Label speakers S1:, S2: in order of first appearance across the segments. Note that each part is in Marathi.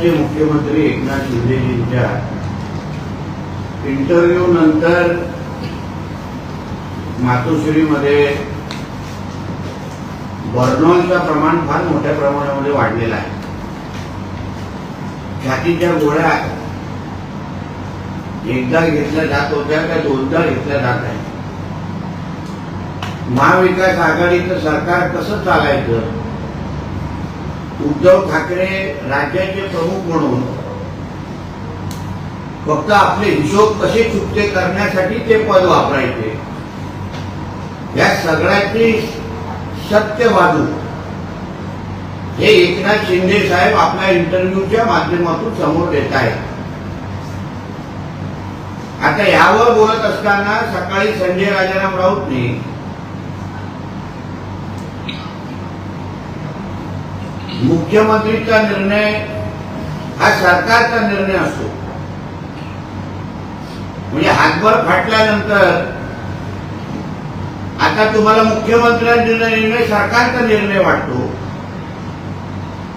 S1: राज्याचे मुख्यमंत्री एकनाथ शिंदेजींच्या इंटरव्ह्यू नंतर मातोश्रीमध्ये बर्नॉलचं प्रमाण फार मोठ्या प्रमाणामध्ये वाढलेलं आहे. छातीच्या गोळ्या एकदा घेतल्या जात होत्या त्या दोनदा घेतल्या जात आहेत. महाविकास आघाडीचं सरकार कसं चालायचं? उद्धव ठाकरे राज्याचे प्रमुख म्हणून फक्त आपले हिशोब कसे चुकते करण्यासाठी ते पद वापरायचे. या सगळ्याची सत्य बाजू हे एकनाथ शिंदे साहेब आपल्या इंटरव्ह्यूच्या माध्यमातून समोर देत आहेत. आता यावर बोलत असताना सकाळी संजय राजाराम राऊतने मुख्यमंत्रीचा निर्णय हा सरकारचा निर्णय असतो म्हणजे हातभर फाटल्यानंतर आता तुम्हाला मुख्यमंत्र्यांचा निर्णय सरकारचा निर्णय वाटतो.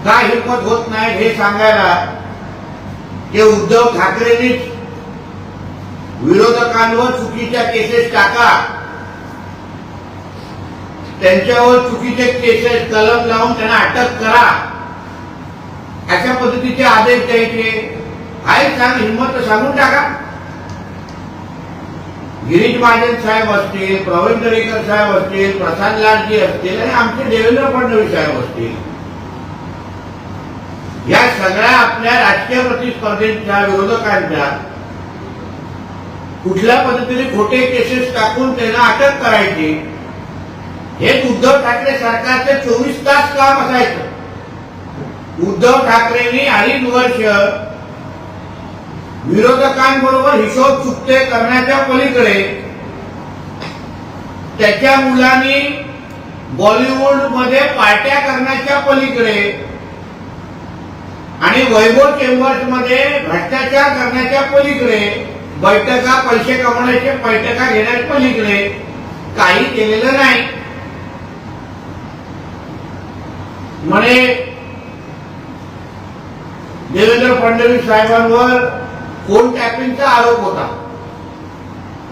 S1: का हिंमत होत नाही हे सांगायला की उद्धव ठाकरेंनीच विरोधकांवर चुकीच्या केसेस टाका. त्यांच्यावर चुकीचे केसेस कलम लावून त्यांना अटक करा. अशा पद्धतीचे आदेश द्यायचे आहे सांग हिंमत सांगून टाका. गिरीश महाजन साहेब असतील प्रवीण दरेकर साहेब असतील प्रसाद लाडजी असतील आणि आमचे देवेंद्र फडणवीस साहेब असतील. या सगळ्या आपल्या राजकीय प्रतिस्पर्धेच्या विरोधकांच्या कुठल्या पद्धतीने खोटे केसेस टाकून त्यांना अटक करायची हे उद्धव ठाकरे सरकारचे चोवीस तास काम असायचं. उद्धव ठाकरेंनी अडीच वर्ष विरोधकांबरोबर हिशोब चुकते करण्याच्या पलीकडे त्याच्या मुलांनी बॉलिवूडमध्ये पार्ट्या करण्याच्या पलीकडे आणि वैभव चेंबर्समध्ये भ्रष्टाचार करण्याच्या पलीकडे बैठका पैसे कमवण्याच्या बैठका घेण्याच्या पलीकडे काही केलेलं नाही. म्हणे देवेंद्र फडणवीस साहेबांवर फोन टॅपिंगचा आरोप होता.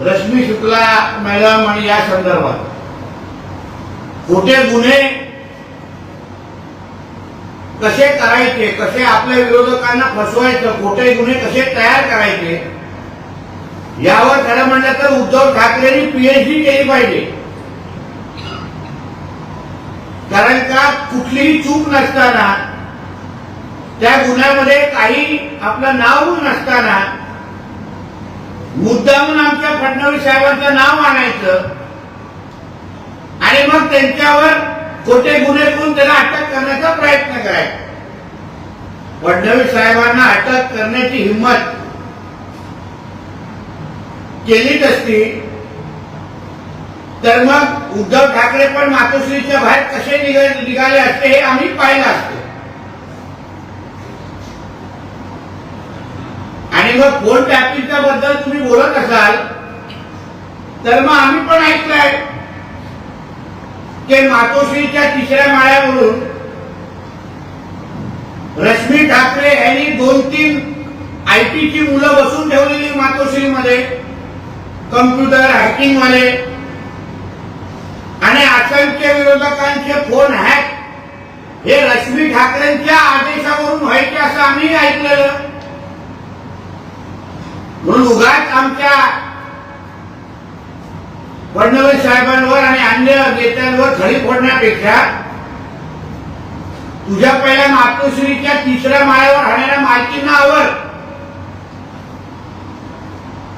S1: रश्मी शुक्ला मॅडम आणि या संदर्भात. खोटे गुन्हे कसे करायचे कसे आपल्या विरोधकांना फसवायचं खोटे गुन्हे कसे तयार करायचे यावर खरं म्हणलं तर उद्धव ठाकरेंनी पीएचडी केली पाहिजे. कारण का कुठलीही चूक नसताना त्या गुन्ह्यामध्ये काही आपलं नाव नसताना मुद्दामून आमच्या फडणवीस साहेबांचं नाव आणायचं आणि मग त्यांच्यावर खोटे गुन्हे करून त्याला अटक करण्याचा प्रयत्न करायचा. फडणवीस साहेबांना अटक करण्याची हिंमत केलीच असती तर मग उद्धव ठाकरे पण मातोश्रीच्या बाहेर कसे निघाले असते हे आम्ही पाहिलं असतो. आणि मग फोन टॅपिंगच्या बद्दल तुम्ही बोलत असाल तर मग आम्ही पण ऐकलंय की मातोश्रीच्या तिसऱ्या माळ्यावरून रश्मी ठाकरे यांनी दोन तीन आयटीची मुलं बसून ठेवलेली मातोश्रीमध्ये कम्प्युटर हॅकिंग वाले विरोधकांचे फोन हॅक हे रश्मी ठाकरेंच्या आदेशावरून व्हायचे असं आम्ही ऐकलेलं. म्हणून उगाच आमच्या फडणवीस साहेबांवर आणि अन्य नेत्यांवर खडी फोडण्यापेक्षा तुझ्या पहिल्या मातोश्रीच्या तिसऱ्या माळ्यावर राहणाऱ्या मालकींना आवड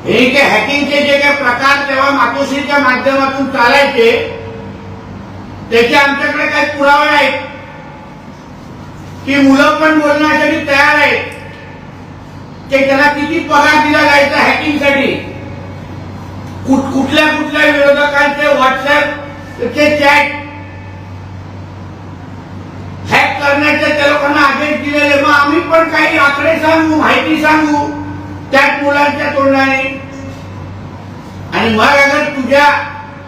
S1: हे जे हॅकिंगचे जे काही प्रकार तेव्हा मातोश्रीच्या माध्यमातून चालायचे त्याचे आमच्याकडे काही पुरावा नाही की मुलं पण बोलण्यासाठी तयार आहेत. ते त्याला किती पगार दिला जायचा हॅकिंगसाठी कुठ कुठल्या कुठल्या विरोधकांचे व्हॉट्सअप चे चॅट हॅक करण्याचे त्या लोकांना आदेश दिलेले. मग आम्ही पण काही आकडे सांगू माहिती सांगू त्याच मुलांच्या तोंडाने. आणि मग अगर तुझ्या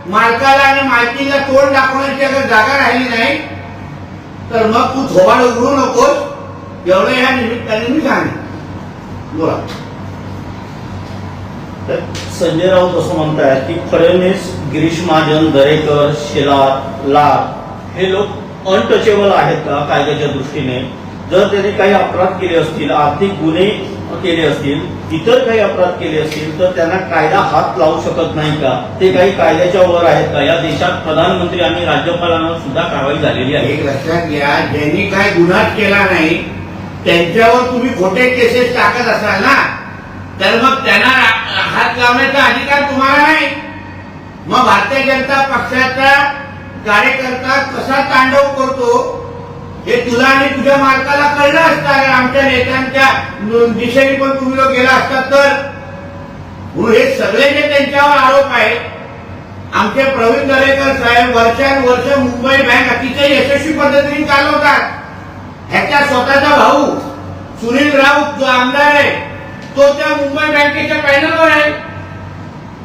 S1: मालकाला आणि मालकीला तोंड दाखवण्याची अगर जागा राहिली नाही तर मग तू थोबाड उघडू नकोस. एवढं या निमित्ताने मी सांगेन. बोला.
S2: तर संजय राऊत असं म्हणताय की फडणवीस गिरीश महाजन दरेकर शेलार लाड हे लोक अनटचेबल आहेत का कायद्याच्या दृष्टीने? जर त्यांनी काही अपराध केले असतील आर्थिक गुन्हे केले असतील इतर काही अपराध केले असतील तर त्यांना कायदा हात लावू शकत नाही का? ते काही कायद्याच्या वर आहेत का? या देशात प्रधानमंत्री आणि राज्यपालांवर सुद्धा कारवाई झालेली आहे.
S1: एक लक्षात घ्या ज्यांनी काय गुन्हाच केला नाही त्यांच्यावर तुम्ही खोटे केसेस टाकत असाल ना तर मग त्यांना हात लावण्याचा अधिकार तुम्हाला नाही. मग भारतीय जनता पक्षाचा कार्यकर्ता कसा तांडव करतो? हे तुला आणि तुझ्या मालकाला कळलं असतं आमच्या नेत्यांच्या दिशेने पण तुम्ही लोक गेला असतात तर? म्हणून हे सगळे जे त्यांच्यावर आरोप आहेत आमचे प्रवीण दरेकर साहेब वर्षानुवर्ष मुंबई बँक अतिशय यशस्वी पद्धतीने चालवतात. ह्याच्या स्वतःचा भाऊ सुनील राऊत जो आमदार आहे तो त्या मुंबई बँकेच्या पॅनलवर आहे.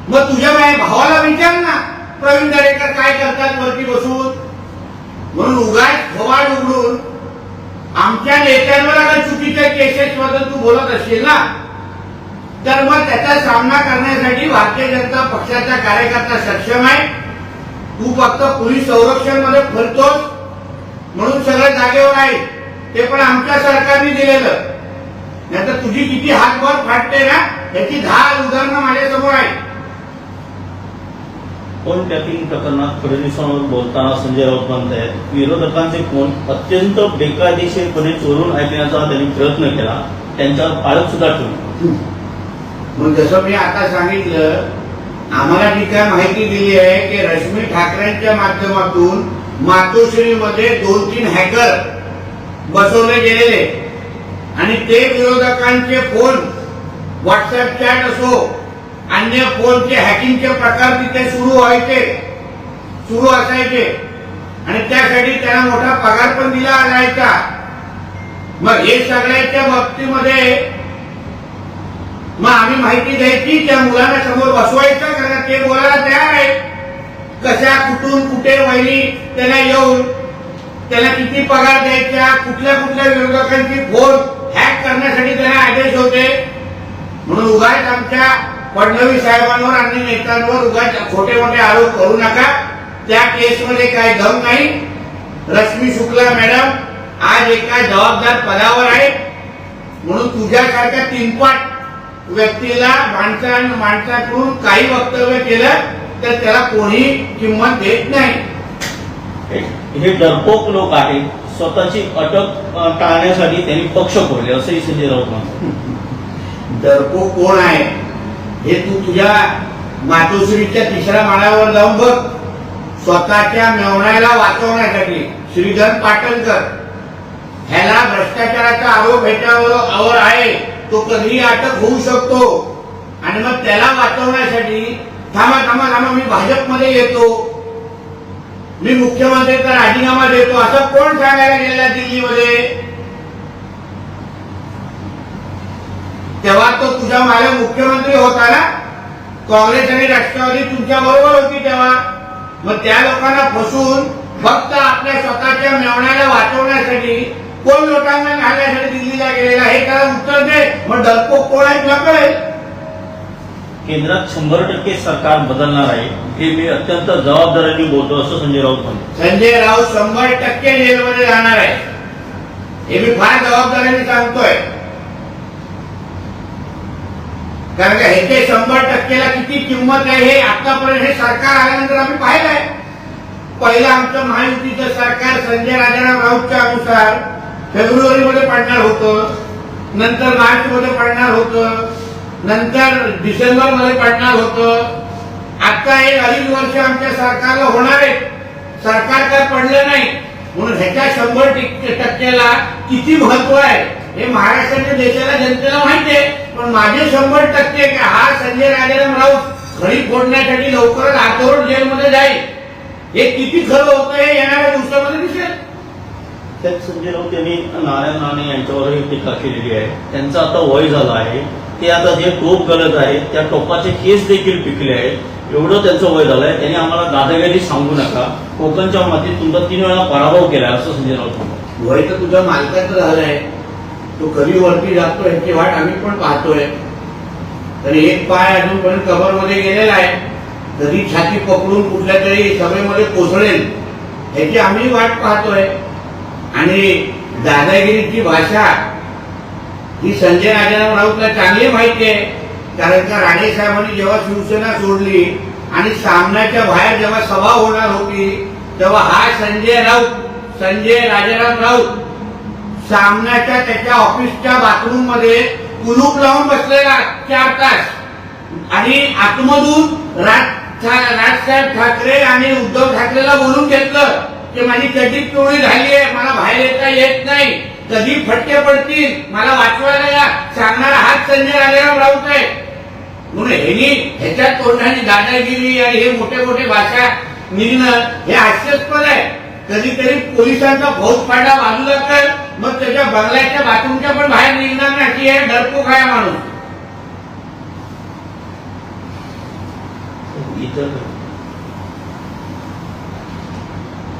S1: मग तुझ्या बाई- भावाला विचार ना प्रवीण दरेकर काय करतात वरती बसून? म्हणून उगा फवाड उघडून आमच्या नेत्यांवर अगर चुकीच्या तू बोलत असशील ना? तर मग त्याचा सामना करण्यासाठी भारतीय जनता पक्षाचा कार्यकर्ता सक्षम आहे. तू फक्त पोलीस संरक्षणमध्ये फिरतोस. म्हणून सगळं जागेवर आहे. ते पण आमच्या सरकारने दिलेलं. नाहीतर तुझी किती हातभर फाटते ना? याची दहा उदाहरणं माझ्यासमोर आहे
S2: फोन त्यातील प्रकरणात फडणवीसांवर बोलताना संजय राऊत म्हणतायत? विरोधकांचे फोन अत्यंत बेकायदेशीरपणे चोरून ऐकण्याचा त्यांनी प्रयत्न केला. त्यांच्यावर पाळत सुद्धा ठेवली.
S1: मग जसं मी आता सांगितलं आम्हाला जी काय माहिती दिली आहे की रश्मी ठाकरेंच्या माध्यमातून मातोश्रीमध्ये दोन तीन हॅकर बसवले गेलेले. आणि ते विरोधकांचे फोन व्हॉट्सअप चॅट असो अन्य फोनचे हॅकिंगचे प्रकार तिथे सुरू व्हायचे. सुरू असायचे. आणि त्यासाठी त्यांना मोठा पगार पण दिला जायचा. मग हे सगळ्याच्या बाबतीमध्ये मग आम्ही माहिती द्यायची त्या मुलांना समोर बसवायचं कारण ते बोलायला तयार आहे कशा कुठून कुठे वहिनी त्यांना येऊन त्याला किती पगार द्यायच्या कुठल्या कुठल्या विरोधकांची फोन हॅक करण्यासाठी त्यांना आदेश होते. म्हणून उगाच आमच्या फडणवीस साहेबांवर आणि नेत्यांवर उगाच खोटे मोठे आरोप करू नका. त्या केसमध्ये काही दम नाही. रश्मी शुक्ला मॅडम आज एका जबाबदार पदावर आहे. म्हणून तुझ्यासारख्या तीनपाट व्यक्तीला माणसा माणसाकडून काही वक्तव्य केलं तर त्याला कोणी किंमत देत नाही.
S2: हे- डरपोक लोक आहेत. स्वतःची अटक टाळण्यासाठी त्यांनी पक्ष फोडले असंही संजय राऊत म्हणतात.
S1: डरपो कोण आहे? हे तू तुझ्या मातोश्रीच्या तिसऱ्या माळ्यावर जाऊन बघ. स्वतःच्या मेवण्याला वाचवण्यासाठी श्रीधर पाटणकर ह्याला भ्रष्टाचाराचा आरोप ह्याच्यावर आवर आहे. तो कधीही अटक होऊ शकतो. आणि मग त्याला वाचवण्यासाठी थांबा थांबा थांबा मी भाजपमध्ये येतो. मी मुख्यमंत्रीचा राजीनामा देतो. असं कोण सांगायला गेलेला दिल्लीमध्ये? तेव्हा तो तुझा माझा मुख्यमंत्री होता ना? काँग्रेस आणि राष्ट्रवादी तुमच्या बरोबर होती तेव्हा. मग त्या लोकांना फसून फक्त आपल्या स्वतःच्या मेवण्याला वाचवण्यासाठी कोण लोकांना घालण्यासाठी दिल्लीला गेलेला हे त्याला उत्तर दे. मग डरपोक कोण आहे तुला कळेल
S2: केंद्रात शंभर टक्के सरकार बदलणार आहे. हे मी अत्यंत जबाबदारीने बोलतो असं संजय राऊत म्हणतात.
S1: संजय राऊत शंभर टक्के जेलमध्ये जाणार आहे. हे मी फार जबाबदारीने सांगतोय. कारण का ह्याचे शंभर टक्केला किती किंमत आहे हे आतापर्यंत हे सरकार आल्यानंतर आम्ही पाहिलं आहे. पहिलं आमचं महायुतीचं सरकार संजय राजाराम राऊतच्या अनुसार फेब्रुवारीमध्ये पडणार होतं नंतर मार्चमध्ये पडणार होतं नंतर डिसेंबरमध्ये पडणार होतं. आता हे अडीच वर्ष आमच्या सरकारला होणार आहे सरकार काय पडलं नाही. म्हणून ह्याच्या शंभर टक्के- टक्क्याला किती महत्त्व आहे हे महाराष्ट्राच्या देशाला जनतेला माहिती आहे. पण माझे शंभर टक्के की हा संजय राजाराम राऊत खडी फोडण्यासाठी लवकरच आतोरड जेलमध्ये जाईल. हे किती खरं होतं हे येणाऱ्या दिवसामध्ये दिसेल.
S2: त्यात संजय राऊत यांनी नारायण राणे यांच्यावरही टीका केलेली आहे. त्यांचं आता वय झालं आहे. ते आता जे टोप गलत आहे त्या टोपाचे केस देखील पिकले आहेत. एवढं त्यांचं वय झालंय त्यांनी आम्हाला दादागिरी सांगू नका. कोकणच्या मातीत तुमचा तीन वेळा पराभव केलाय असं संजय राऊत
S1: वय तर तुझ्या मालकाचं झालंय. तो कधी वरती जातो ह्याची वाट आम्ही पण पाहतोय. तर एक पाय अजूनपर्यंत कबरमध्ये गेलेला आहे. कधी छाती पकडून कुठल्या तरी सभेमध्ये कोसळेल ह्याची आम्ही वाट पाहतोय. आणि दादागिरीची भाषा ही संजय राजाराम राऊतला चांगली माहिती आहे. कारण का राणे साहेबांनी जेव्हा शिवसेना सोडली आणि सामन्याच्या बाहेर जेव्हा सभा होणार होती तेव्हा हा संजय राऊत संजय राजाराम राऊत सामन्याच्या त्याच्या ऑफिसच्या बाथरूममध्ये कुलूप लावून बसलेला चार तास. आणि आतमधून राज राजसाहेब ठाकरे आणि उद्धव ठाकरेला बोलून घेतलं की माझी कधी पिवळी झाली आहे मला बाहेर येता येत नाही. कधी फटके पडतील मला वाचवायला या. सांगणारा हाच संजय राजाराम राऊत आहे. म्हणून ह्यानी ह्याच्यात तोंडाने दादागिरी आणि हे मोठे मोठे भाषा निघणं हे हास्यास्पद आहे. कधीतरी पोलिसांचा फौजफाटा बाजूला कर. मग त्याच्या बंगल्याच्या बाथरूमच्या पण बाहेर निघणार नाही. हे डरपोक आहे माणूस.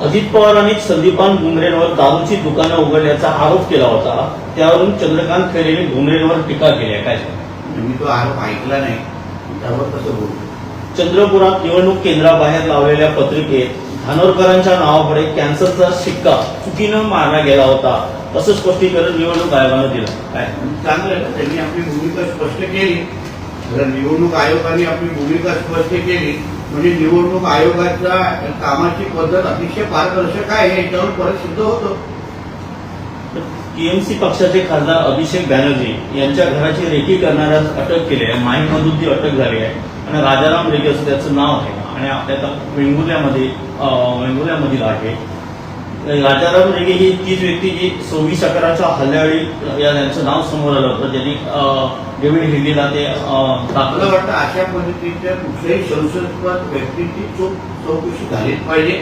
S2: अजित पवारांनी संदीपान भुमरेंवर दारूची दुकानं उघडल्याचा आरोप केला होता. त्यावरून चंद्रकांत खैरेने भुमरेंवर टीका केली आहे. काय
S1: मी तो आरोप ऐकला नाही. त्यावर कसं बोलतो
S2: चंद्रपुरात निवडणूक केंद्राबाहेर लावलेल्या पत्रिकेत धानोरकरांच्या नावापुढे कॅन्सरचा शिक्का चुकीनं मारला गेला होता. असं स्पष्टीकरण निवडणूक आयोगानं दिलं. काय?
S1: चांगलं आहे. त्यांनी आपली भूमिका स्पष्ट केली. निवडणूक आयोगाने आपली भूमिका स्पष्ट केली. म्हणजे निवडणूक आयोगाच्या कामाची पद्धत अतिशय पारदर्शक आहे. याच्यावर परत सिद्ध होतं.
S2: टीएमसी पक्षाचे खासदार अभिषेक बॅनर्जी यांच्या घराची रेकी करणाऱ्यास अटक केली आहे. माहीमधून ती अटक झाली आहे. आणि राजाराम रेगे असं त्याचं नाव आहे. आणि आपल्या वेंगुर्ल्यामध्ये वेंगुर्ल्यामधील आहे. राजाराम रेगे ही तीच व्यक्ती जी सव्वीस अकराच्या हल्ल्यावेळी या त्यांचं नाव समोर आलं होतं ज्यांनी डेव्हिड हिंदीला ते अं, दाखलं
S1: वाटतं अशा पद्धतीच्या कुठल्याही संसदपद व्यक्तीची चूक चौकशी झालीच पाहिजे.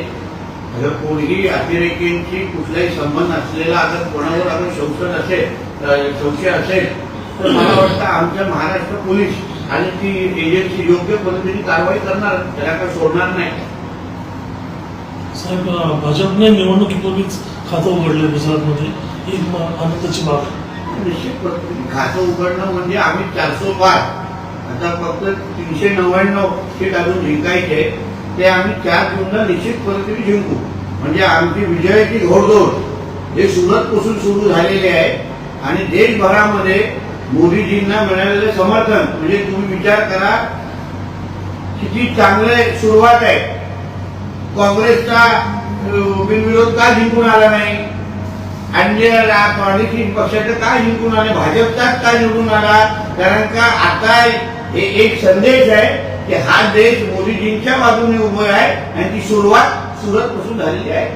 S1: अगर कोणीही अतिरेकींची कुठलाही संबंध असलेला अगर कोणावर अगर संसद असेल संशय असेल तर मला वाटतं आमच्या महाराष्ट्र पोलीस आणि ती एजन्सी योग्य पद्धतीने कारवाई करणार त्याला काय सोडणार नाही.
S3: साहेब भाजपने निवडणुकीपूर्वीच खातं उघडलं गुजरातमध्ये. ही आनंदाची बाब आहे.
S1: निश्चित खातं उघडणं म्हणजे आम्ही चारशे पाच आता फक्त तीनशे नव्याण्णव सीट अजून जिंकायचे ते आम्ही चार जूनला निश्चित पद्धतीने जिंकू. म्हणजे आमची विजयाची घोडदौड हे सुरतपासून सुरू झालेले आहे. आणि देशभरामध्ये मोदीजींना मिळालेले समर्थन म्हणजे तुम्ही विचार करा किती चांगले सुरुवात आहे. काँग्रेसचा बिनविरोध का जिंकून आला नाही? अन्य प्रादेशिक पक्षाचं काय जिंकून आले? भाजपचाच का निवडून आला? कारण का आता एक संदेश आहे की हा देश मोदीजींच्या बाजूने उभा आहे आणि ती सुरुवात सुरत पासून झालेली आहे.